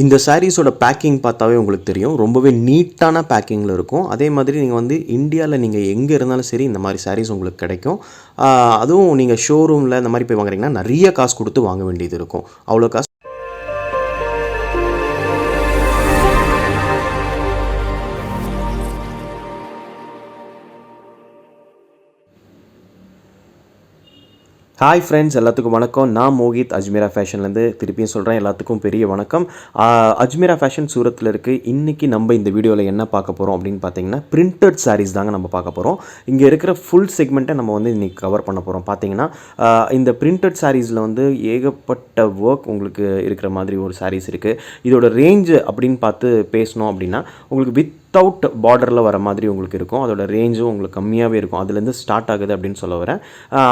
இந்த சாரீஸோட பேக்கிங் பார்த்தாவே உங்களுக்கு தெரியும். ரொம்பவே நீட்டான பேக்கிங்கில் இருக்கும். அதே மாதிரி நீங்கள் வந்து இந்தியாவில் நீங்கள் எங்கே இருந்தாலும் சரி இந்த மாதிரி சாரீஸ் உங்களுக்கு கிடைக்கும். அதுவும் நீங்கள் ஷோரூமில் இந்த மாதிரி போய் வாங்குறீங்கன்னா நிறைய காசு கொடுத்து வாங்க வேண்டியது இருக்கும். அவ்வளோ காசு ஹாய் ஃப்ரெண்ட்ஸ் எல்லாத்துக்கும் வணக்கம். நான் மோகித் அஜ்மீரா ஃபேஷன்லேருந்து திருப்பியும் சொல்கிறேன் எல்லாத்துக்கும் பெரிய வணக்கம். அஜ்மீரா ஃபேஷன் சூரத்தில் இருக்குது இன்றைக்கி நம்ம இந்த வீடியோவில் என்ன பார்க்க போகிறோம் அப்படின்னு பார்த்தீங்கன்னா பிரிண்டட் சாரீஸ் தாங்க நம்ம பார்க்க போகிறோம் இங்கே இருக்கிற ஃபுல் செக்மெண்ட்டை நம்ம வந்து இன்றைக்கி கவர் பண்ண போகிறோம் பார்த்தீங்கன்னா இந்த பிரிண்டட் சாரீஸில் வந்து ஏகப்பட்ட ஒர்க் உங்களுக்கு இருக்கிற மாதிரி ஒரு சாரீஸ் இருக்குது இதோட ரேஞ்சு அப்படின்னு பார்த்து பேசணும் அப்படின்னா உங்களுக்கு வித் வித்தவுட் பார்டரில் வர மாதிரி உங்களுக்கு இருக்கும். அதோட ரேஞ்சும் உங்களுக்கு கம்மியாகவே இருக்கும். அதுலேருந்து ஸ்டார்ட் ஆகுது அப்படின்னு சொல்ல வரேன்.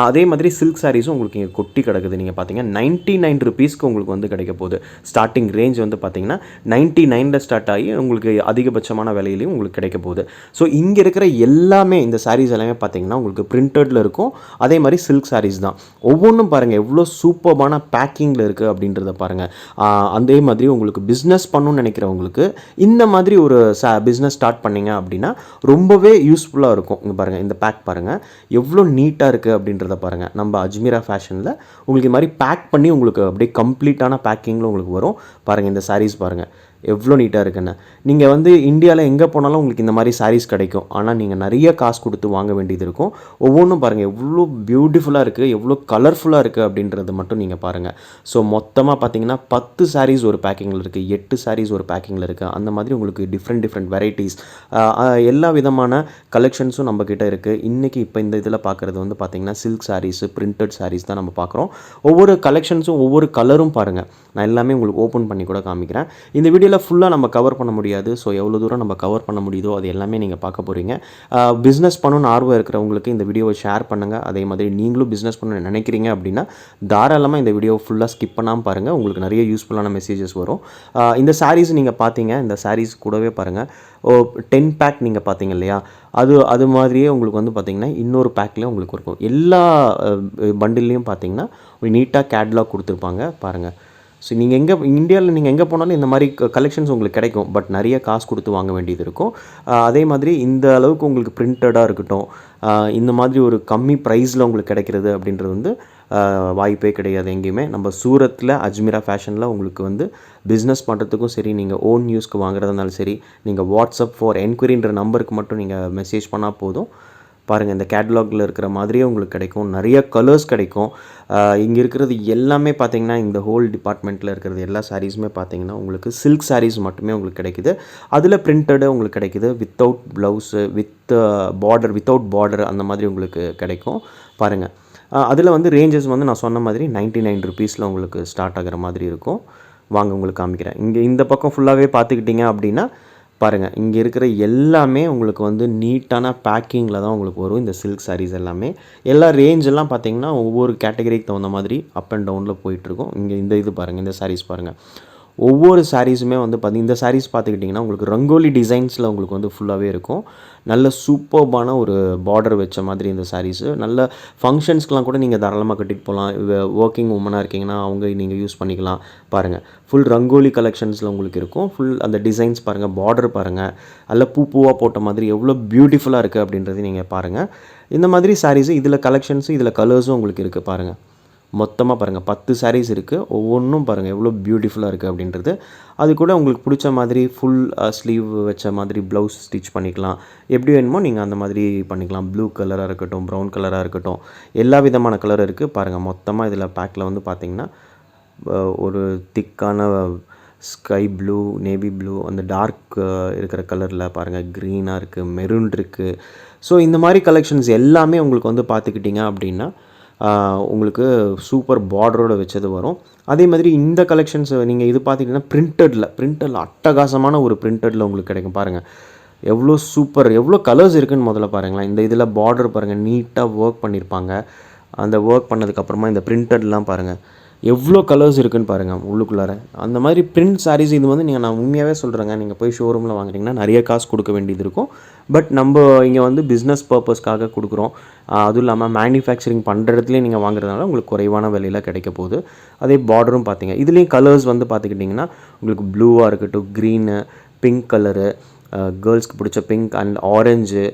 அதே மாதிரி சில்க் சாரீஸும் உங்களுக்கு இங்கே கொட்டி கிடக்குது. நீங்கள் பார்த்தீங்கன்னா நைன்ட்டி நைன் ருபீஸ்க்கு உங்களுக்கு வந்து கிடைக்க போகுது. ஸ்டார்டிங் ரேஞ்ச் வந்து பார்த்தீங்கன்னா நைன்ட்டி நைனில் ஸ்டார்ட் ஆகி உங்களுக்கு அதிகபட்சமான விலையிலையும் உங்களுக்கு கிடைக்க போகுது. ஸோ இங்கே இருக்கிற எல்லாமே இந்த சாரீஸ் எல்லாமே பார்த்தீங்கன்னா உங்களுக்கு பிரிண்டடில் இருக்கும். அதே மாதிரி சில்க் சாரீஸ் தான். ஒவ்வொன்றும் பாருங்கள் எவ்வளோ சூப்பர்பான பேக்கிங்கில் இருக்குது அப்படின்றத பாருங்கள் அதே மாதிரி உங்களுக்கு பிஸ்னஸ் பண்ணணும்னு நினைக்கிறவங்களுக்கு இந்த மாதிரி ஒரு ச பிஸ்னஸ் ஸ்டார்ட் பண்ணிங்க அப்படின்னா ரொம்பவே யூஸ்ஃபுல்லாக இருக்கும். இங்கே பாருங்கள் இந்த பேக் பாருங்கள் எவ்வளோ நீட்டாக இருக்குது அப்படின்றத பாருங்கள் நம்ம அஜ்மீரா ஃபேஷனில் உங்களுக்கு இது மாதிரி பேக் பண்ணி உங்களுக்கு அப்படியே கம்ப்ளீட்டான பேக்கிங்கில் உங்களுக்கு வரும். பாருங்கள் இந்த சாரீஸ் பாருங்கள் எவ்வளோ நீட்டாக இருக்குன்னு. நீங்கள் வந்து இந்தியாவில் எங்கே போனாலும் உங்களுக்கு இந்த மாதிரி சாரீஸ் கிடைக்கும். ஆனால் நீங்கள் நிறைய காசு கொடுத்து வாங்க வேண்டியது இருக்கும். ஒவ்வொன்றும் பாருங்கள் எவ்வளோ பியூட்டிஃபுல்லாக இருக்குது எவ்வளோ கலர்ஃபுல்லாக இருக்குது அப்படின்றது மட்டும் நீங்கள் பாருங்கள் ஸோ மொத்தமாக பார்த்தீங்கன்னா பத்து சாரீஸ் ஒரு பேக்கிங்கில் இருக்குது எட்டு சாரீஸ் ஒரு பேக்கிங்கில் இருக்குது அந்த மாதிரி உங்களுக்கு டிஃப்ரெண்ட் டிஃப்ரெண்ட் வெரைட்டிஸ் எல்லா விதமான கலெக்ஷன்ஸும் நம்மக்கிட்ட இருக்குது இன்றைக்கி இப்போ இந்த இதில் பார்க்குறது வந்து பார்த்திங்கன்னா சில்க் சாரீஸு பிரிண்டட் சாரீஸ் தான் நம்ம பார்க்குறோம் ஒவ்வொரு கலெக்ஷன்ஸும் ஒவ்வொரு கலரும் பாருங்கள் நான் எல்லாமே உங்களுக்கு ஓப்பன் பண்ணி கூட காமிக்கிறேன். இந்த வீடியோ வீடியோவில் ஃபுல்லாக நம்ம கவர் பண்ண முடியாது. ஸோ எவ்வளோ தூரம் நம்ம கவர் பண்ண முடியுதோ அது எல்லாமே நீங்கள் பார்க்க போகிறீங்க பிஸ்னஸ் பண்ணணும்னு ஆர்வம் இருக்கிறவங்களுக்கு இந்த வீடியோவை ஷேர் பண்ணுங்கள் அதே மாதிரி நீங்களும் பிஸ்னஸ் பண்ண நினைக்கிறீங்க அப்படின்னா தாராளமாக இந்த வீடியோவை ஃபுல்லாக ஸ்கிப் பண்ணாமல் பாருங்கள் உங்களுக்கு நிறைய யூஸ்ஃபுல்லான மெசேஜஸ் வரும். இந்த சாரீஸ் நீங்கள் பார்த்தீங்க இந்த சாரீஸ் கூடவே பாருங்கள் ஓ டென் பேக் நீங்கள் பார்த்தீங்க இல்லையா? அது அது மாதிரியே உங்களுக்கு வந்து பார்த்தீங்கன்னா இன்னொரு பேக்கில் உங்களுக்கு இருக்கும். எல்லா பண்டில்லையும் பார்த்தீங்கன்னா நீட்டாக கேட்லாக் கொடுத்துருப்பாங்க. பாருங்கள் ஸோ நீங்கள் எங்கே இந்தியாவில் நீங்கள் எங்கே போனாலும் இந்த மாதிரி கலெக்ஷன்ஸ் உங்களுக்கு கிடைக்கும். பட் நிறைய காசு கொடுத்து வாங்க வேண்டியது இருக்கும். அதே மாதிரி இந்த அளவுக்கு உங்களுக்கு பிரிண்டடாக இருக்கட்டும். இந்த மாதிரி ஒரு கம்மி ப்ரைஸில் உங்களுக்கு கிடைக்கிறது அப்படின்றது வந்து வாய்ப்பே கிடையாது எங்கேயுமே. நம்ம சூரத்தில் அஜ்மீரா ஃபேஷனில் உங்களுக்கு வந்து பிஸ்னஸ் பண்ணுறதுக்கும் சரி நீங்கள் ஓன் யூஸ்க்கு வாங்குறதுனாலும் சரி நீங்கள் வாட்ஸ்அப் ஃபார் என்கொயரின்ற நம்பருக்கு மட்டும் நீங்கள் மெசேஜ் பண்ணால் போதும். பாருங்கள் இந்த கேட்லாகில் இருக்கிற மாதிரியே உங்களுக்கு கிடைக்கும். நிறைய கலர்ஸ் கிடைக்கும். இங்கே இருக்கிறது எல்லாமே பார்த்தீங்கன்னா இந்த ஹோல் டிபார்ட்மெண்ட்டில் இருக்கிறது எல்லா சாரீஸுமே பார்த்தீங்கன்னா உங்களுக்கு சில்க் சாரீஸ் மட்டுமே உங்களுக்கு கிடைக்குது. அதில் பிரிண்டடு உங்களுக்கு கிடைக்குது. Without blouse with border without border அந்த மாதிரி உங்களுக்கு கிடைக்கும். பாருங்கள் அதில் வந்து ரேஞ்சஸ் வந்து நான் சொன்ன மாதிரி நைன்ட்டி நைன் ருபீஸில் உங்களுக்கு ஸ்டார்ட் ஆகிற மாதிரி இருக்கும். வாங்க உங்களுக்கு காமிக்கிறேன். இங்கே இந்த பக்கம் ஃபுல்லாகவே பார்த்துக்கிட்டிங்க அப்படின்னா பாருங்கள் இங்கே இருக்கிற எல்லாமே உங்களுக்கு வந்து நீட்டான பேக்கிங்கில் தான் உங்களுக்கு வரும். இந்த சில்க் சாரீஸ் எல்லாமே. எல்லா ரேஞ்செல்லாம் பார்த்தீங்கன்னா ஒவ்வொரு கேட்டகரிக்கு தகுந்த மாதிரி அப் அண்ட் டவுனில் போயிட்டுருக்கும் இங்கே இந்த இது பாருங்கள் இந்த சாரீஸ் பாருங்கள் ஒவ்வொரு சாரீஸுமே வந்து பார்த்தி இந்த சாரீஸ் பார்த்துக்கிட்டிங்கன்னா உங்களுக்கு ரங்கோலி டிசைன்ஸில் உங்களுக்கு வந்து ஃபுல்லாகவே இருக்கும். நல்ல சூப்பர்பான ஒரு பார்டர் வச்ச மாதிரி இந்த சாரீஸு நல்ல ஃபங்க்ஷன்ஸ்க்கெலாம் கூட நீங்கள் தாராளமாக கட்டிட்டு போகலாம் ஒர்க்கிங் உமனாக இருக்கீங்கன்னா அவங்க நீங்கள் யூஸ் பண்ணிக்கலாம். பாருங்கள் ஃபுல் ரங்கோலி கலெக்ஷன்ஸில் உங்களுக்கு இருக்கும். ஃபுல் அந்த டிசைன்ஸ் பாருங்கள் பார்டர் பாருங்கள் நல்ல பூ பூவாக போட்ட மாதிரி எவ்வளோ பியூட்டிஃபுல்லாக இருக்குது அப்படின்றது நீங்கள் பாருங்கள் இந்த மாதிரி சாரீஸு இதில் கலெக்ஷன்ஸு இதில் கலர்ஸும் உங்களுக்கு இருக்குது பாருங்கள் மொத்தமாக பாருங்கள் பத்து சாரீஸ் இருக்குது ஒவ்வொன்றும் பாருங்கள் எவ்வளோ பியூட்டிஃபுல்லாக இருக்குது அப்படின்றது. அது கூட உங்களுக்கு பிடிச்ச மாதிரி ஃபுல் ஸ்லீவ் வச்ச மாதிரி ப்ளவுஸ் ஸ்டிச் பண்ணிக்கலாம். எப்படி வேணுமோ நீங்கள் அந்த மாதிரி பண்ணிக்கலாம். ப்ளூ கலராக இருக்கட்டும் ப்ரௌன் கலராக இருக்கட்டும் எல்லா விதமான கலர் இருக்குது பாருங்கள் மொத்தமாக இதில் பேக்கில் வந்து பார்த்திங்கன்னா ஒரு திக்கான ஸ்கை ப்ளூ நேவி ப்ளூ அந்த டார்க் இருக்கிற கலரில் பாருங்கள் க்ரீனாக இருக்குது மெரூன் இருக்குது ஸோ இந்த மாதிரி கலெக்ஷன்ஸ் எல்லாமே உங்களுக்கு வந்து பார்த்துக்கிட்டிங்க அப்படின்னா உங்களுக்கு சூப்பர் பார்டரோட வச்சது வரும். அதே மாதிரி இந்த கலெக்ஷன்ஸ் நீங்கள் இது பார்த்தீங்கன்னா பிரிண்டடில் பிரிண்டடில் அட்டகாசமான ஒரு பிரிண்டடில் உங்களுக்கு கிடைக்கும். பாருங்கள் எவ்வளோ சூப்பர் எவ்வளோ கலர்ஸ் இருக்குதுன்னு முதல்ல பாருங்களேன். இந்த இதில் பார்டர் பாருங்கள் நீட்டாக ஒர்க் பண்ணியிருப்பாங்க அந்த ஒர்க் பண்ணதுக்கப்புறமா இந்த பிரிண்டட்லாம் பாருங்கள் எவ்வளோ கலர்ஸ் இருக்குன்னு பாருங்கள் உள்ளுக்குள்ளார. அந்த மாதிரி பிரிண்ட் சாரீஸ் இது வந்து நீங்கள் நான் உண்மையாகவே சொல்கிறேங்க நீங்கள் போய் ஷோரூமில் வாங்குறீங்கன்னா நிறைய காசு கொடுக்க வேண்டியது இருக்கும். பட் நம்ம இங்கே வந்து பிஸ்னஸ் பர்பஸ்க்காக கொடுக்குறோம். அதுவும் இல்லாமல் மேனுஃபேக்சரிங் பண்ணுற இடத்துலையும் நீங்கள் வாங்குறதுனால உங்களுக்கு குறைவான விலையில் கிடைக்க போகுது. அதே பார்டரும் பார்த்தீங்க இதுலேயும் கலர்ஸ் வந்து பார்த்துக்கிட்டிங்கன்னா உங்களுக்கு ப்ளூவாக இருக்கட்டும் க்ரீனு பிங்க் கலரு கேர்ள்ஸ்க்கு பிடிச்ச பிங்க் அண்ட் ஆரஞ்சு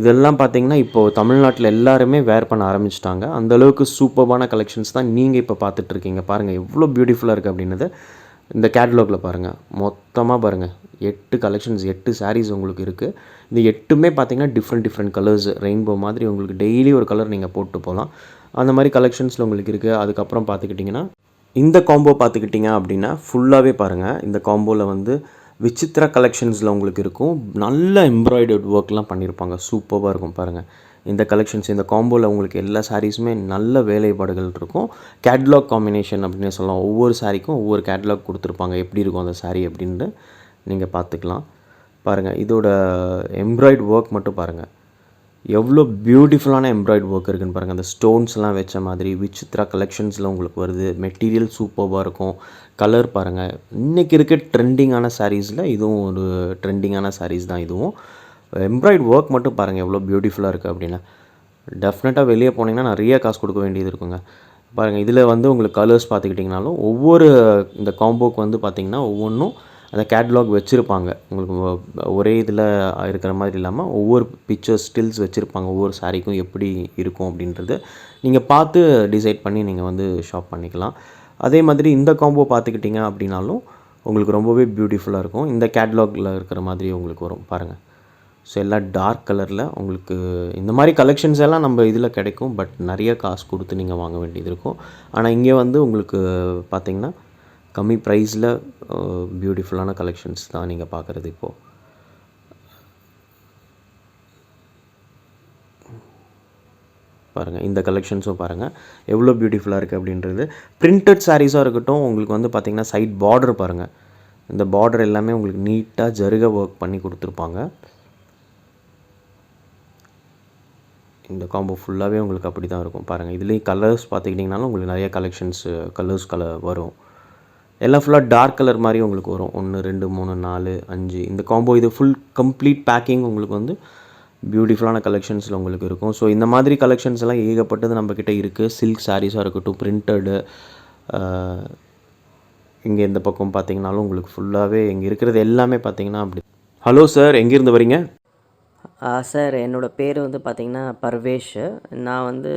இதெல்லாம் பார்த்தீங்கன்னா இப்போது தமிழ்நாட்டில் எல்லாருமே வேர் பண்ண ஆரம்பிச்சிட்டாங்க. அந்த அளவுக்கு சூப்பர்பான கலெக்ஷன்ஸ் தான் நீங்கள் இப்போ பார்த்துட்ருக்கீங்க பாருங்கள் எவ்வளோ பியூட்டிஃபுல்லாக இருக்குது அப்படின்னது. இந்த கேட்லாகில் பாருங்கள் மொத்தமாக பாருங்கள் எட்டு கலெக்ஷன்ஸ் எட்டு சாரீஸ் உங்களுக்கு இருக்குது இந்த எட்டுமே பார்த்தீங்கன்னா டிஃப்ரெண்ட் டிஃப்ரெண்ட் கலர்ஸ் ரெயின்போ மாதிரி உங்களுக்கு டெய்லி ஒரு கலர் நீங்கள் போட்டு போகலாம் அந்த மாதிரி கலெக்ஷன்ஸில் உங்களுக்கு இருக்குது அதுக்கப்புறம் பார்த்துக்கிட்டிங்கன்னா இந்த காம்போ பார்த்துக்கிட்டிங்க அப்படின்னா ஃபுல்லாகவே பாருங்கள் இந்த காம்போவில் வந்து விசித்ரா கலெக்ஷன்ஸில் உங்களுக்கு இருக்கும். நல்ல எம்ப்ராய்டர்ட் ஒர்க்லாம் பண்ணியிருப்பாங்க சூப்பராக இருக்கும் பாருங்கள் இந்த கலெக்ஷன்ஸ் இந்த காம்போவில் உங்களுக்கு எல்லா சாரீஸுமே நல்ல வேலைப்பாடுகள் இருக்கும். கேட்லாக் காம்பினேஷன் அப்படின்னு சொல்லலாம். ஒவ்வொரு சாரீக்கும் ஒவ்வொரு கேட்லாக் கொடுத்துருப்பாங்க. எப்படி இருக்கும் அந்த சாரீ அப்படின்ட்டு நீங்கள் பார்த்துக்கலாம். பாருங்கள் இதோட எம்ப்ராய்டு ஒர்க் மட்டும் பாருங்கள் எவ்வளோ பியூட்டிஃபுல்லான எம்ப்ராய்டு ஒர்க் இருக்குன்னு பாருங்கள் அந்த ஸ்டோன்ஸ்லாம் வச்ச மாதிரி விசித்ரா கலெக்ஷன்ஸில் உங்களுக்கு வருது. மெட்டீரியல் சூப்பராக இருக்கும். கலர் பாருங்கள் இன்றைக்கி இருக்க ட்ரெண்டிங்கான சாரீஸில் இதுவும் ஒரு ட்ரெண்டிங்கான சாரீஸ் தான் இதுவும். எம்ப்ராய்டு ஒர்க் மட்டும் பாருங்கள் எவ்வளோ பியூட்டிஃபுல்லாக இருக்குது அப்படின்னா. டெஃபினட்டாக வெளியே போனீங்கன்னா நிறைய காசு கொடுக்க வேண்டியது இருக்குங்க. பாருங்கள் இதில் வந்து உங்களுக்கு கலர்ஸ் பார்த்துக்கிட்டிங்கனாலும் ஒவ்வொரு இந்த காம்போக்கு வந்து பார்த்திங்கன்னா ஒவ்வொன்றும் அந்த கேட்லாக் வச்சுருப்பாங்க. உங்களுக்கு ஒரே இதில் இருக்கிற மாதிரி இல்லாமல் ஒவ்வொரு பிக்சர்ஸ் ஸ்டில்ஸ் வச்சுருப்பாங்க. ஒவ்வொரு சாரீக்கும் எப்படி இருக்கும் அப்படின்றது நீங்கள் பார்த்து டிசைட் பண்ணி நீங்கள் வந்து ஷாப் பண்ணிக்கலாம். அதே மாதிரி இந்த காம்போ பார்த்துக்கிட்டிங்க அப்படின்னாலும் உங்களுக்கு ரொம்பவே பியூட்டிஃபுல்லாக இருக்கும். இந்த கேட்லாகில் இருக்கிற மாதிரி உங்களுக்கு வரும். பாருங்கள் ஸோ எல்லாம் டார்க் கலரில் உங்களுக்கு இந்த மாதிரி கலெக்ஷன்ஸ் எல்லாம் நம்ம இதில் கிடைக்கும். பட் நிறைய காசு கொடுத்து நீங்கள் வாங்க வேண்டியது இருக்கும். ஆனால் இங்கே வந்து உங்களுக்கு பார்த்தீங்கன்னா கம்மி ப்ரைஸில் பியூட்டிஃபுல்லான கலெக்ஷன்ஸ் தான் நீங்கள் பார்க்குறது இப்போது பாருங்கள் இந்த கலெக்ஷன்ஸும் பாருங்கள் எவ்வளோ பியூட்டிஃபுல்லாக இருக்குது அப்படின்றது. பிரிண்டட் சாரீஸாக இருக்கட்டும் உங்களுக்கு வந்து பார்த்திங்கன்னா சைட் பார்டர் பாருங்கள் இந்த பார்டர் எல்லாமே உங்களுக்கு நீட்டாக ஜருக ஒர்க் பண்ணி கொடுத்துருப்பாங்க. இந்த காம்போ ஃபுல்லாகவே உங்களுக்கு அப்படி தான் இருக்கும். பாருங்கள் இதுலேயும் கலர்ஸ் பார்த்துக்கிட்டிங்கனாலும் உங்களுக்கு நிறைய கலெக்ஷன்ஸ் கலர்ஸ் கலர் வரும். எல்லாம் ஃபுல்லாக டார்க் கலர் மாதிரி உங்களுக்கு வரும். ஒன்று ரெண்டு மூணு நாலு அஞ்சு. இந்த காம்போ இது ஃபுல் கம்ப்ளீட் பேக்கிங் உங்களுக்கு வந்து பியூட்டிஃபுல்லான கலெக்ஷன்ஸில் உங்களுக்கு இருக்கும். ஸோ இந்த மாதிரி கலெக்ஷன்ஸ் எல்லாம் ஏகப்பட்டது நம்மக்கிட்ட இருக்குது சில்க் சாரீஸாக இருக்கட்டும் பிரிண்டடு இங்கே இந்த பக்கம் பார்த்தீங்கனாலும் உங்களுக்கு ஃபுல்லாகவே இங்கே இருக்கிறது எல்லாமே பார்த்தீங்கன்னா அப்படி. ஹலோ சார் எங்கேருந்து வரீங்க? சார் என்னோட பேர் வந்து பார்த்திங்கன்னா பர்வேஷ். நான் வந்து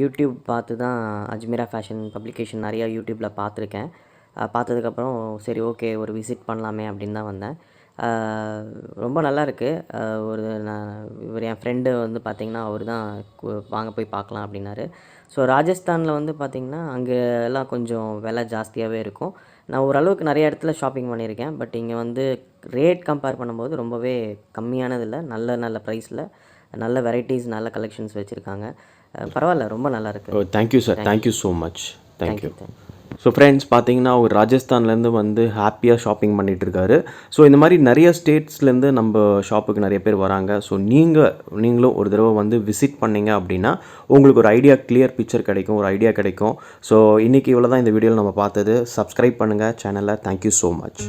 யூடியூப் பார்த்து தான் அஜ்மீரா ஃபேஷன் பப்ளிகேஷன் நிறையா யூடியூப்பில் பார்த்துருக்கேன். பார்த்ததுக்கப்புறம் சரி ஓகே ஒரு விசிட் பண்ணலாமே அப்படின்னு தான் வந்தேன். ரொம்ப நல்லாருக்கு ஒரு நான் இவர் என் ஃப்ரெண்டு வந்து பார்த்திங்கன்னா அவர் தான் வாங்க போய் பார்க்கலாம் அப்படின்னாரு. ஸோ ராஜஸ்தானில் வந்து பார்த்திங்கன்னா அங்கே எல்லாம் கொஞ்சம் விலை ஜாஸ்தியாகவே இருக்கும். நான் ஓரளவுக்கு நிறைய இடத்துல ஷாப்பிங் பண்ணியிருக்கேன். பட் இங்கே வந்து ரேட் கம்பேர் பண்ணும்போது ரொம்பவே கம்மியானதில்ல. நல்ல நல்ல ப்ரைஸில் நல்ல வெரைட்டிஸ் நல்ல கலெக்ஷன்ஸ் வச்சுருக்காங்க. பரவாயில்ல. ரொம்ப நல்லா இருக்கு. ஓ thank you sir thank you so much thank you so friends பார்த்தீங்கன்னா அவர் ராஜஸ்தான்லேருந்து வந்து ஹாப்பியாக ஷாப்பிங் பண்ணிட்டு ஸோ இந்த மாதிரி நிறைய ஸ்டேட்ஸ்லேருந்து நம்ம ஷாப்புக்கு நிறைய பேர் வராங்க. ஸோ நீங்கள் நீங்களும் ஒரு தடவை வந்து விசிட் பண்ணிங்க அப்படின்னா உங்களுக்கு ஒரு ஐடியா கிளியர் பிக்சர் கிடைக்கும் ஒரு ஐடியா கிடைக்கும். ஸோ இன்றைக்கி இவ்வளோ தான் இந்த வீடியோவில் நம்ம பார்த்தது. சப்ஸ்கிரைப் பண்ணுங்கள் சேனலை தேங்க்யூ ஸோ மச்